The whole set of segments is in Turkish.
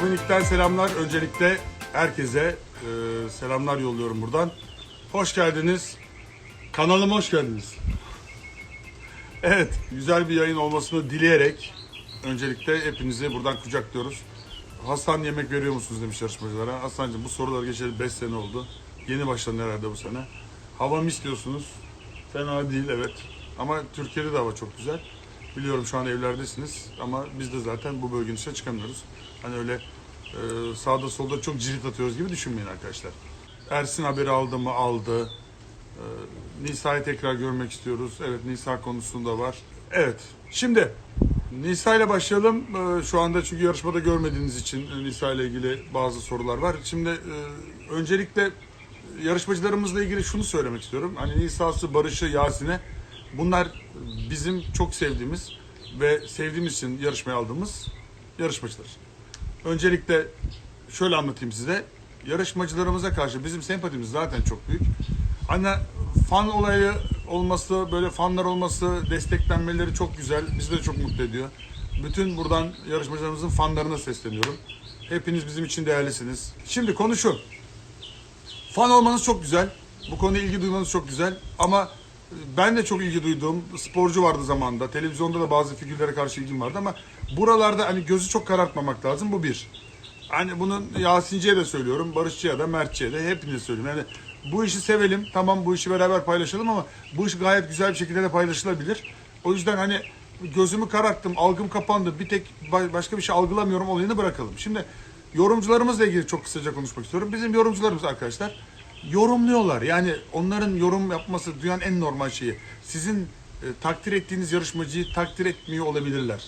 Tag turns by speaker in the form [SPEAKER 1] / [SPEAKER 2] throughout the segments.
[SPEAKER 1] Dominik'ten selamlar. Öncelikle herkese e, selamlar yolluyorum buradan. Hoş geldiniz. Kanalıma hoş geldiniz. Evet, güzel bir yayın olmasını dileyerek öncelikle hepinizi buradan kucaklıyoruz. Hasan yemek veriyor musunuz demiş yarışmacılara. Hasan'cığım bu soruları geçeli 5 sene oldu. Yeni başladın herhalde bu sene. Hava mı istiyorsunuz? Fena değil evet. Ama Türkiye'de de hava çok güzel. Biliyorum şu an evlerdesiniz ama biz de zaten bu bölgenin dışına çıkamıyoruz. Hani öyle e, sağda solda çok cirit atıyoruz gibi düşünmeyin arkadaşlar. Ersin haberi aldı mı aldı. E, Nisa'yı tekrar görmek istiyoruz. Evet Nisa konusunda var. Evet şimdi Nisa ile başlayalım. E, şu anda çünkü yarışmada görmediğiniz için Nisa ile ilgili bazı sorular var. Şimdi e, öncelikle yarışmacılarımızla ilgili şunu söylemek istiyorum. Hani Nisa'sı, Barış'ı, Yasin'e bunlar bizim çok sevdiğimiz ve sevdiğimiz için yarışmaya aldığımız yarışmacılar. Öncelikle şöyle anlatayım size. Yarışmacılarımıza karşı bizim sempatimiz zaten çok büyük. Hani fan olayı olması, böyle fanlar olması, desteklenmeleri çok güzel. Bizi de çok mutlu ediyor. Bütün buradan yarışmacılarımızın fanlarına sesleniyorum. Hepiniz bizim için değerlisiniz. Şimdi konu şu. Fan olmanız çok güzel. Bu konuya ilgi duymanız çok güzel. Ama ben de çok ilgi duyduğum sporcu vardı zamanında. Televizyonda da bazı figürlere karşı ilgim vardı ama buralarda hani gözü çok karartmamak lazım. Bu bir. Hani bunun Yasin'ciye de söylüyorum, Barışçı'ya da, Mertçi'ye de hepinize söylüyorum. Yani bu işi sevelim, tamam bu işi beraber paylaşalım ama bu iş gayet güzel bir şekilde de paylaşılabilir. O yüzden hani gözümü kararttım, algım kapandı, bir tek ba- başka bir şey algılamıyorum olayını bırakalım. Şimdi yorumcularımızla ilgili çok kısaca konuşmak istiyorum. Bizim yorumcularımız arkadaşlar yorumluyorlar. Yani onların yorum yapması dünyanın en normal şeyi. Sizin e, takdir ettiğiniz yarışmacıyı takdir etmiyor olabilirler.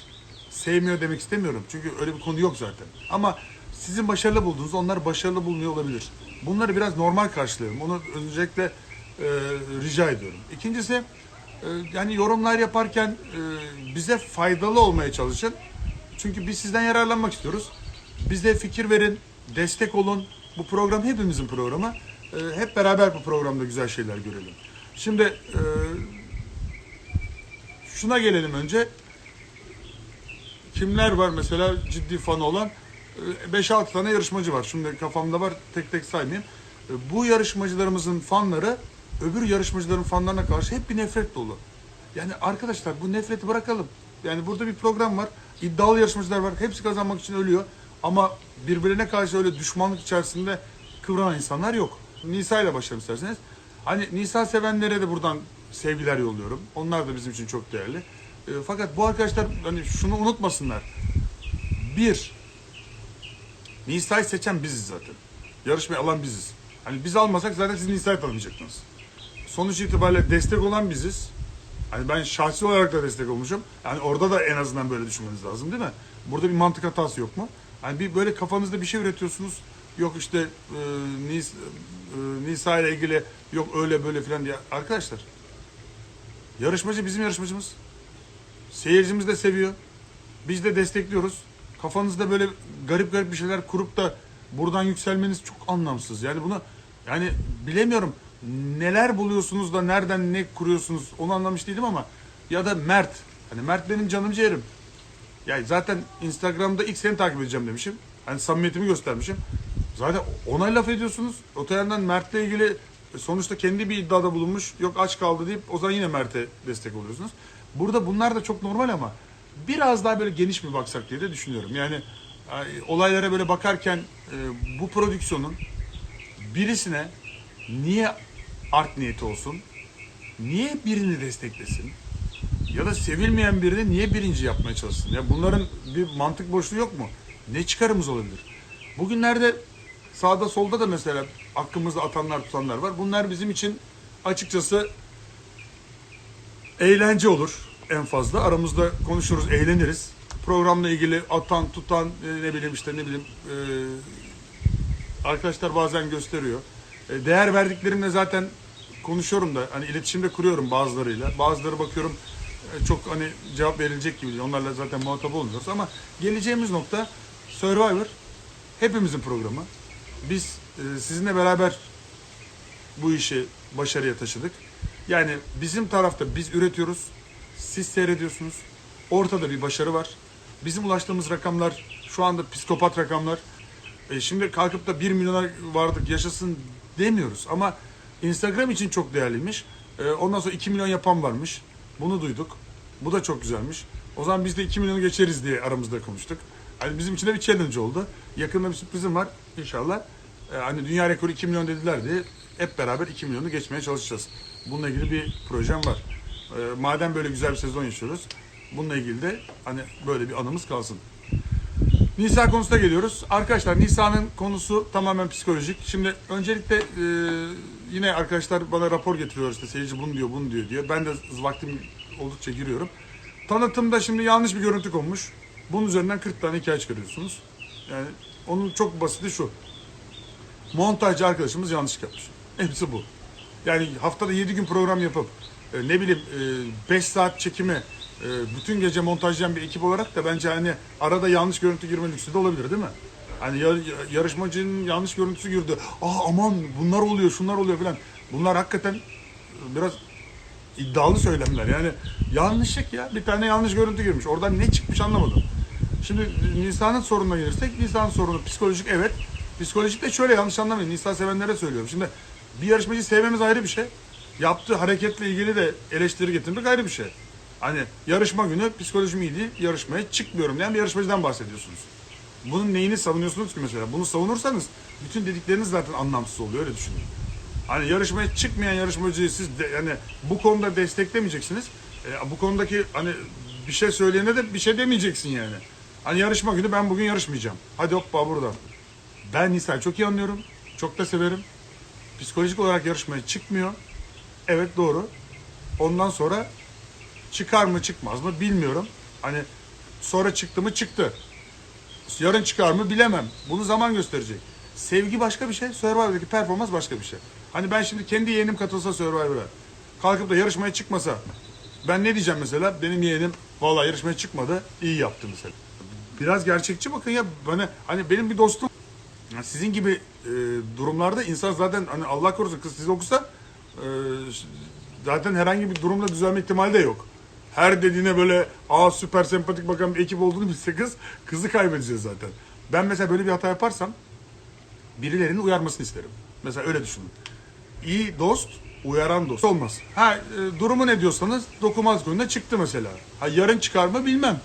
[SPEAKER 1] Sevmiyor demek istemiyorum. Çünkü öyle bir konu yok zaten. Ama sizin başarılı bulduğunuz onlar başarılı bulmuyor olabilir. Bunları biraz normal karşılayalım. Onu öncelikle e, rica ediyorum. İkincisi e, yani yorumlar yaparken e, bize faydalı olmaya çalışın. Çünkü biz sizden yararlanmak istiyoruz. Bize fikir verin, destek olun. Bu program hepimizin programı. E, hep beraber bu programda güzel şeyler görelim. Şimdi e, şuna gelelim önce. Kimler var mesela ciddi fanı olan? E, 5-6 tane yarışmacı var. Şimdi kafamda var tek tek saymayayım. E, Bu yarışmacılarımızın fanları öbür yarışmacıların fanlarına karşı hep bir nefret dolu. Yani arkadaşlar bu nefreti bırakalım. Yani burada bir program var. İddialı yarışmacılar var. Hepsi kazanmak için ölüyor. Ama birbirine karşı öyle düşmanlık içerisinde kıvranan insanlar yok. Nisa ile başlayalım isterseniz. Hani Nisa sevenlere de buradan sevgiler yolluyorum. Onlar da bizim için çok değerli. E, fakat bu arkadaşlar hani şunu unutmasınlar. Bir, Nisa'yı seçen biziz zaten. Yarışmayı alan biziz. Hani biz almasak zaten siz Nisa'yı tanımayacaktınız. Sonuç itibariyle destek olan biziz. Hani ben şahsi olarak da destek olmuşum. Yani orada da en azından böyle düşünmeniz lazım değil mi? Burada bir mantık hatası yok mu? Hani bir böyle kafanızda bir şey üretiyorsunuz. Yok işte e, Nis, e, Nisa ile ilgili yok öyle böyle filan diye. Arkadaşlar yarışmacı bizim yarışmacımız. Seyircimiz de seviyor. Biz de destekliyoruz. Kafanızda böyle garip garip bir şeyler kurup da buradan yükselmeniz çok anlamsız. Yani bunu yani bilemiyorum neler buluyorsunuz da nereden ne kuruyorsunuz onu anlamış değilim ama ya da Mert. Hani Mert benim canım ciğerim. Yani zaten Instagram'da ilk seni takip edeceğim demişim. Hani samimiyetimi göstermişim. Zaten ona laf ediyorsunuz. Öte yandan Mert'le ilgili sonuçta kendi bir iddiada bulunmuş. Yok aç kaldı deyip o zaman yine Mert'e destek oluyorsunuz. Burada bunlar da çok normal ama biraz daha böyle geniş mi baksak diye de düşünüyorum. Yani ay, olaylara böyle bakarken e, bu prodüksiyonun birisine niye art niyeti olsun? Niye birini desteklesin? Ya da sevilmeyen birini niye birinci yapmaya çalışsın? Ya bunların bir mantık boşluğu yok mu? Ne çıkarımız olabilir? Bugünlerde sağda solda da mesela hakkımızda atanlar tutanlar var. Bunlar bizim için açıkçası eğlence olur en fazla. Aramızda konuşuruz, eğleniriz. Programla ilgili atan, tutan, e, ne bileyim işte ne bileyim e, arkadaşlar bazen gösteriyor. E, değer verdiklerimle zaten konuşuyorum da hani iletişimde kuruyorum bazılarıyla. Bazıları bakıyorum çok hani cevap verilecek gibi. Onlarla zaten muhatap olmuyoruz ama geleceğimiz nokta Survivor hepimizin programı. Biz e, sizinle beraber bu işi başarıya taşıdık. Yani bizim tarafta biz üretiyoruz. Siz seyrediyorsunuz. Ortada bir başarı var. bizim ulaştığımız rakamlar şu anda psikopat rakamlar. E, şimdi kalkıp da 1 milyona vardık yaşasın demiyoruz ama Instagram için çok değerliymiş. E, ondan sonra 2 milyon yapan varmış. Bunu duyduk. Bu da çok güzelmiş. O zaman biz de 2 milyonu geçeriz diye aramızda konuştuk. Hani bizim için de bir challenge oldu. Yakında bir sürprizim var inşallah. E, hani dünya rekoru 2 milyon dediler diye hep beraber 2 milyonu geçmeye çalışacağız. Bununla ilgili bir projem var. E, madem böyle güzel bir sezon yaşıyoruz. Bununla ilgili de hani böyle bir anımız kalsın. Nisa konusuna geliyoruz. Arkadaşlar Nisa'nın konusu tamamen psikolojik. Şimdi öncelikle e, yine arkadaşlar bana rapor getiriyor işte seyirci bunu diyor bunu diyor diyor. Ben de vaktim oldukça giriyorum. Tanıtımda şimdi yanlış bir görüntü konmuş. Bunun üzerinden 40 tane hikaye çıkarıyorsunuz. Yani onun çok basiti şu. Montajcı arkadaşımız yanlış yapmış. Hepsi bu. Yani haftada 7 gün program yapıp e, ne bileyim 5 saat çekimi e, bütün gece montajlayan bir ekip olarak da bence hani arada yanlış görüntü girme lüksü de olabilir değil mi? Hani yar- yarışmacının yanlış görüntüsü girdi. Aa aman bunlar oluyor, şunlar oluyor falan. Bunlar hakikaten biraz iddialı söylemler. Yani yanlışlık ya. Bir tane yanlış görüntü girmiş. Oradan ne çıkmış anlamadım. Şimdi Nisa'nın sorununa gelirsek Nisa'nın sorunu psikolojik evet. Psikolojik de şöyle yanlış anlamayın. Nisa sevenlere söylüyorum. Şimdi bir yarışmacıyı sevmemiz ayrı bir şey. Yaptığı hareketle ilgili de eleştiri getirmek ayrı bir şey. Hani yarışma günü psikolojim iyi yarışmaya çıkmıyorum diyen bir yarışmacıdan bahsediyorsunuz. Bunun neyini savunuyorsunuz ki mesela? Bunu savunursanız bütün dedikleriniz zaten anlamsız oluyor öyle düşünün. Hani yarışmaya çıkmayan yarışmacıyı siz de, yani bu konuda desteklemeyeceksiniz. E, bu konudaki hani bir şey söyleyene de bir şey demeyeceksin yani. Hani yarışma günü ben bugün yarışmayacağım. Hadi hoppa burada. Ben Nisa'yı çok iyi anlıyorum. Çok da severim. Psikolojik olarak yarışmaya çıkmıyor. Evet doğru. Ondan sonra çıkar mı çıkmaz mı bilmiyorum. Hani sonra çıktı mı çıktı. Yarın çıkar mı bilemem. Bunu zaman gösterecek. Sevgi başka bir şey, Survivor'daki performans başka bir şey. Hani ben şimdi kendi yeğenim katılsa Survivor'a, kalkıp da yarışmaya çıkmasa, ben ne diyeceğim mesela? Benim yeğenim vallahi yarışmaya çıkmadı, iyi yaptı mesela. Biraz gerçekçi bakın ya, bana hani benim bir dostum, sizin gibi e, durumlarda insan zaten hani Allah korusun kız sizi okusa e, zaten herhangi bir durumda düzelme ihtimali de yok. Her dediğine böyle aa süper sempatik bakan bir ekip olduğunu bilse kız, kızı kaybedeceğiz zaten. Ben mesela böyle bir hata yaparsam birilerinin uyarmasını isterim. Mesela öyle düşünün. İyi dost, uyaran dost olmaz. Ha e, durumu ne diyorsanız dokunmaz gününde çıktı mesela. Ha yarın çıkar mı bilmem.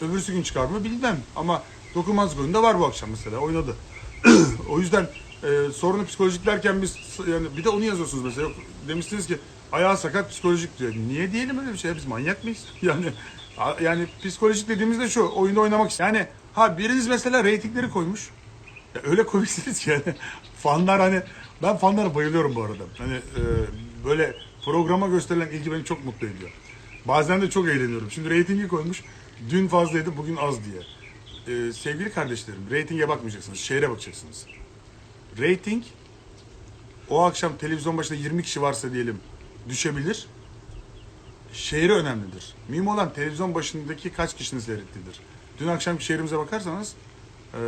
[SPEAKER 1] Öbürsü gün çıkar mı bilmem. Ama dokunmaz gününde var bu akşam mesela oynadı. o yüzden e, sorunu psikolojik derken biz yani bir de onu yazıyorsunuz mesela. Yok, demiştiniz ki ayağı sakat psikolojik diyor. Niye diyelim öyle bir şey? Biz manyak mıyız? Yani yani psikolojik dediğimizde şu oyunda oynamak. Yani ha biriniz mesela reytingleri koymuş. Ya öyle komiksiniz ki yani fanlar hani ben fanlara bayılıyorum bu arada. Hani e, böyle programa gösterilen ilgi beni çok mutlu ediyor. Bazen de çok eğleniyorum. Şimdi reytingi koymuş. Dün fazlaydı bugün az diye. E, sevgili kardeşlerim reytinge bakmayacaksınız. Şehre bakacaksınız. Rating o akşam televizyon başında 20 kişi varsa diyelim düşebilir. Şehri önemlidir. Mühim olan televizyon başındaki kaç kişinin seyrettiğidir. Dün akşamki şehrimize bakarsanız eee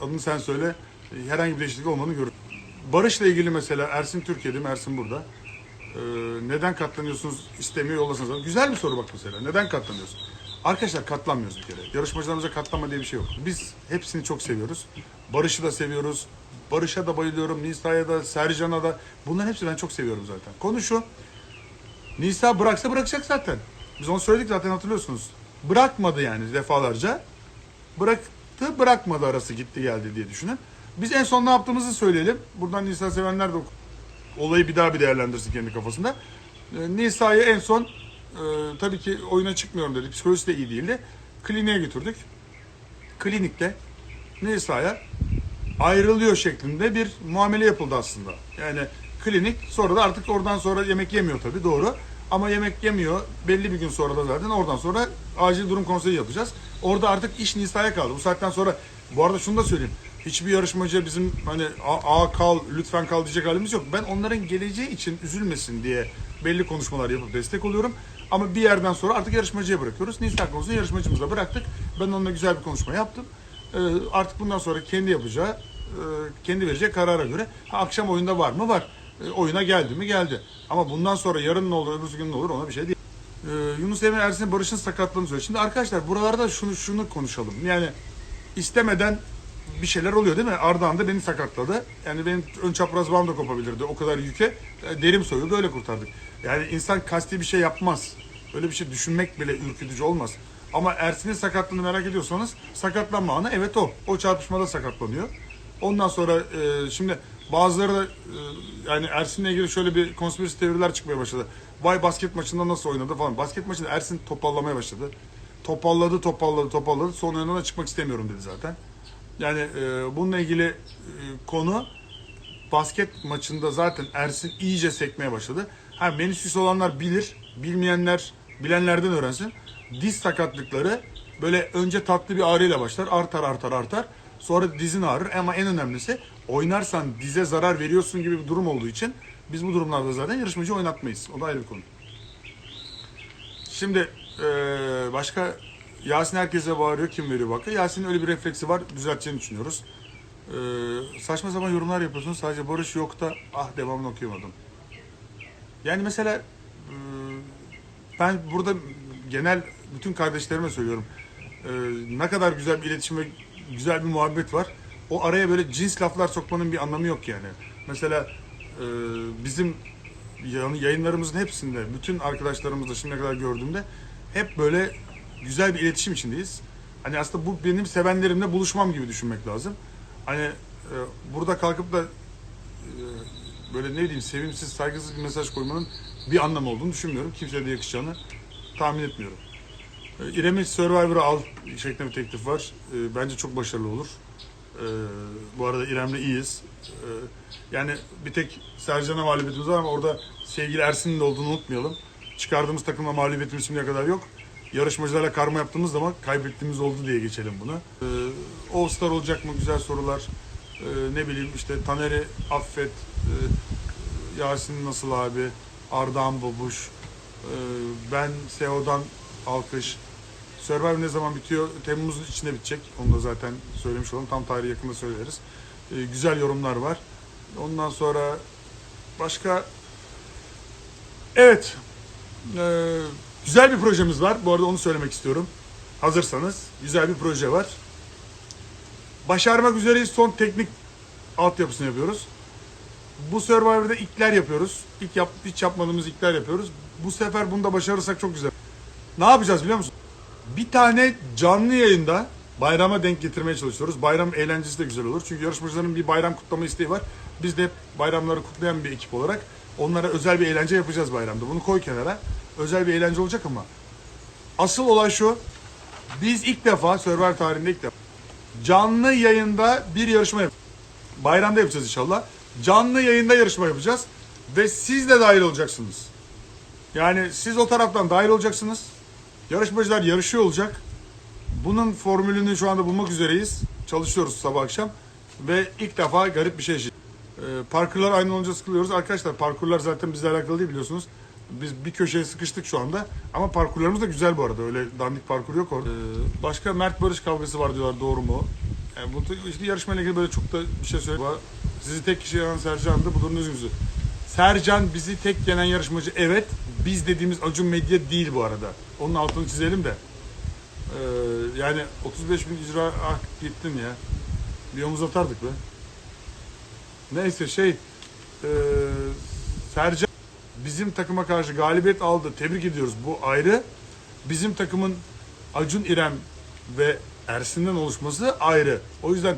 [SPEAKER 1] adını sen söyle herhangi bir değişiklik olmadığını görür. Barış'la ilgili mesela Ersin Türkiye'de mi? Ersin burada. Eee, neden katlanıyorsunuz istemiyor yollasanız. Güzel bir soru bak mesela. Neden katlanıyorsun? Arkadaşlar katlanmıyoruz bir kere. Yarışmacılarımıza katlanma diye bir şey yok. Biz hepsini çok seviyoruz. Barış'ı da seviyoruz. Barış'a da bayılıyorum. Nisa'ya da, Sercan'a da. Bunların hepsini ben çok seviyorum zaten. Konu şu. Nisa bıraksa bırakacak zaten. Biz onu söyledik zaten hatırlıyorsunuz. Bırakmadı yani defalarca. Bıraktı bırakmadı arası gitti geldi diye düşünün. Biz en son ne yaptığımızı söyleyelim. Buradan Nisa sevenler de olayı bir daha bir değerlendirsin kendi kafasında. Ee, Nisa'yı en son e, tabii ki oyuna çıkmıyorum dedi. Psikolojisi de iyi değildi. Kliniğe götürdük. Klinikte Nisa'ya ayrılıyor şeklinde bir muamele yapıldı aslında. Yani klinik sonra da artık oradan sonra yemek yemiyor tabii doğru. Ama yemek yemiyor. Belli bir gün sonra da zaten oradan sonra acil durum konseyi yapacağız. Orada artık iş Nisa'ya kaldı. Bu saatten sonra bu arada şunu da söyleyeyim. Hiçbir yarışmacı bizim hani a, a kal lütfen kal diyecek halimiz yok. Ben onların geleceği için üzülmesin diye belli konuşmalar yapıp destek oluyorum. Ama bir yerden sonra artık yarışmacıya bırakıyoruz. Nisa konusunu yarışmacımıza bıraktık. Ben onunla güzel bir konuşma yaptım. Ee, artık bundan sonra kendi yapacağı, e, kendi vereceği karara göre ha, akşam oyunda var mı? Var. E, oyuna geldi mi? Geldi. Ama bundan sonra yarın ne olur, öbür gün ne olur ona bir şey değil. Ee, Yunus Emre Ersin Barış'ın sakatlığını söylüyor. Şimdi arkadaşlar buralarda şunu şunu konuşalım. Yani istemeden bir şeyler oluyor değil mi? Ardahan da beni sakatladı. Yani benim ön çapraz bağım kopabilirdi. O kadar yüke. E, Derim soyuldu öyle kurtardık. Yani insan kasti bir şey yapmaz. Öyle bir şey düşünmek bile ürkütücü olmaz. Ama Ersin'in sakatlığını merak ediyorsanız sakatlanma anı evet o. O çarpışmada sakatlanıyor. Ondan sonra e, şimdi bazıları da e, yani Ersin'le ilgili şöyle bir konspirasi teoriler çıkmaya başladı. Vay basket maçında nasıl oynadı falan. Basket maçında Ersin topallamaya başladı. Topalladı, topalladı, topalladı. Son oyununa çıkmak istemiyorum dedi zaten. Yani e, bununla ilgili e, konu basket maçında zaten Ersin iyice sekmeye başladı. Ha menüsüs olanlar bilir, bilmeyenler bilenlerden öğrensin. Diz sakatlıkları böyle önce tatlı bir ağrıyla başlar, artar artar artar. Sonra dizin ağrır ama en önemlisi oynarsan dize zarar veriyorsun gibi bir durum olduğu için biz bu durumlarda zaten yarışmacı oynatmayız. O da ayrı bir konu. Şimdi eee, başka Yasin herkese bağırıyor kim veriyor bakı. Yasin'in öyle bir refleksi var düzelteceğini düşünüyoruz. Eee, saçma sapan yorumlar yapıyorsunuz. Sadece Barış yok da ah devamını okuyamadım. Yani mesela eee, ben burada genel bütün kardeşlerime söylüyorum. Eee, ne kadar güzel bir iletişim ve güzel bir muhabbet var. O araya böyle cins laflar sokmanın bir anlamı yok yani. Mesela eee, bizim yayınlarımızın hepsinde, bütün arkadaşlarımızla şimdiye kadar gördüğümde hep böyle güzel bir iletişim içindeyiz. Hani aslında bu benim sevenlerimle buluşmam gibi düşünmek lazım. Hani e, burada kalkıp da e, böyle ne bileyim sevimsiz, saygısız bir mesaj koymanın bir anlamı olduğunu düşünmüyorum. Kimseye de yakışacağını tahmin etmiyorum. E, İrem'i Survivor'a al şeklinde bir teklif var. E, bence çok başarılı olur. E, bu arada İrem'le iyiyiz. E, yani bir tek Sercan'a mağlubiyetimiz var ama orada sevgili Ersin'in de olduğunu unutmayalım. Çıkardığımız takımla mağlubiyetimiz şimdiye kadar yok. Yarışmacılarla karma yaptığımız zaman kaybettiğimiz oldu diye geçelim bunu. E, All Star olacak mı? Güzel sorular. E, ne bileyim işte Taner'i affet. E, Yasin nasıl abi? Ardahan Babuş. e, ben SEO'dan alkış. Survivor ne zaman bitiyor? Temmuz'un içinde bitecek. Onu da zaten söylemiş olalım. Tam tarihi yakında söyleriz. Ee, güzel yorumlar var. Ondan sonra başka Evet. Ee, güzel bir projemiz var. Bu arada onu söylemek istiyorum. Hazırsanız güzel bir proje var. Başarmak üzereyiz. Son teknik altyapısını yapıyoruz. Bu Survivor'da ilkler yapıyoruz. İlk yap, hiç yapmadığımız ilkler yapıyoruz. Bu sefer bunu da başarırsak çok güzel. Ne yapacağız biliyor musun? Bir tane canlı yayında bayrama denk getirmeye çalışıyoruz. Bayram eğlencesi de güzel olur. Çünkü yarışmacıların bir bayram kutlama isteği var. Biz de bayramları kutlayan bir ekip olarak onlara özel bir eğlence yapacağız bayramda. Bunu koy kenara. Özel bir eğlence olacak ama asıl olay şu. Biz ilk defa Survivor tarihinde ilk defa canlı yayında bir yarışma yap. Bayramda yapacağız inşallah. Canlı yayında yarışma yapacağız ve siz de dahil olacaksınız. Yani siz o taraftan dahil olacaksınız. Yarışmacılar yarışıyor olacak. Bunun formülünü şu anda bulmak üzereyiz. Çalışıyoruz sabah akşam. Ve ilk defa garip bir şey yaşayacağız. Ee, parkurlar aynı olunca sıkılıyoruz. Arkadaşlar parkurlar zaten bizle alakalı değil biliyorsunuz. Biz bir köşeye sıkıştık şu anda. Ama parkurlarımız da güzel bu arada. Öyle dandik parkur yok orada. Ee, başka Mert Barış kavgası var diyorlar. Doğru mu? Yani bu işte yarışmayla ilgili böyle çok da bir şey söyleyeyim. Sizi tek kişi yanan Sercan'dı. Bu durumun yüzü. Sercan bizi tek yenen yarışmacı. Evet. Biz dediğimiz Acun Medya değil bu arada. Onun altını çizelim de. Ee, yani 35 bin icra ah gittin ya. Bir omuz atardık be. Neyse şey e, Sercan bizim takıma karşı galibiyet aldı. Tebrik ediyoruz. Bu ayrı. Bizim takımın Acun İrem ve Ersin'den oluşması ayrı. O yüzden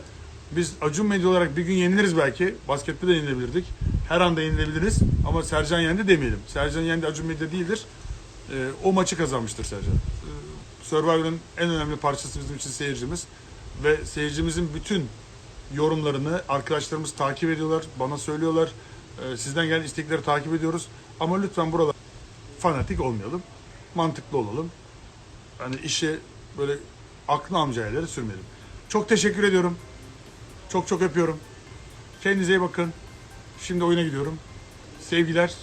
[SPEAKER 1] biz Acun Medya olarak bir gün yeniliriz belki. Baskette de yenilebilirdik. Her anda yenilebiliriz. Ama Sercan yendi demeyelim. Sercan yendi Acun Medya değildir. Ee, o maçı kazanmıştır Sercan. Ee, Survivor'ın en önemli parçası bizim için seyircimiz. Ve seyircimizin bütün yorumlarını arkadaşlarımız takip ediyorlar. Bana söylüyorlar. Ee, sizden gelen istekleri takip ediyoruz. Ama lütfen burada fanatik olmayalım. Mantıklı olalım. Hani işe böyle aklını almayacağı yerlere sürmeyelim. Çok teşekkür ediyorum. Çok çok öpüyorum. Kendinize iyi bakın. Şimdi oyuna gidiyorum. Sevgiler.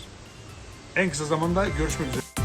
[SPEAKER 1] En kısa zamanda görüşmek üzere.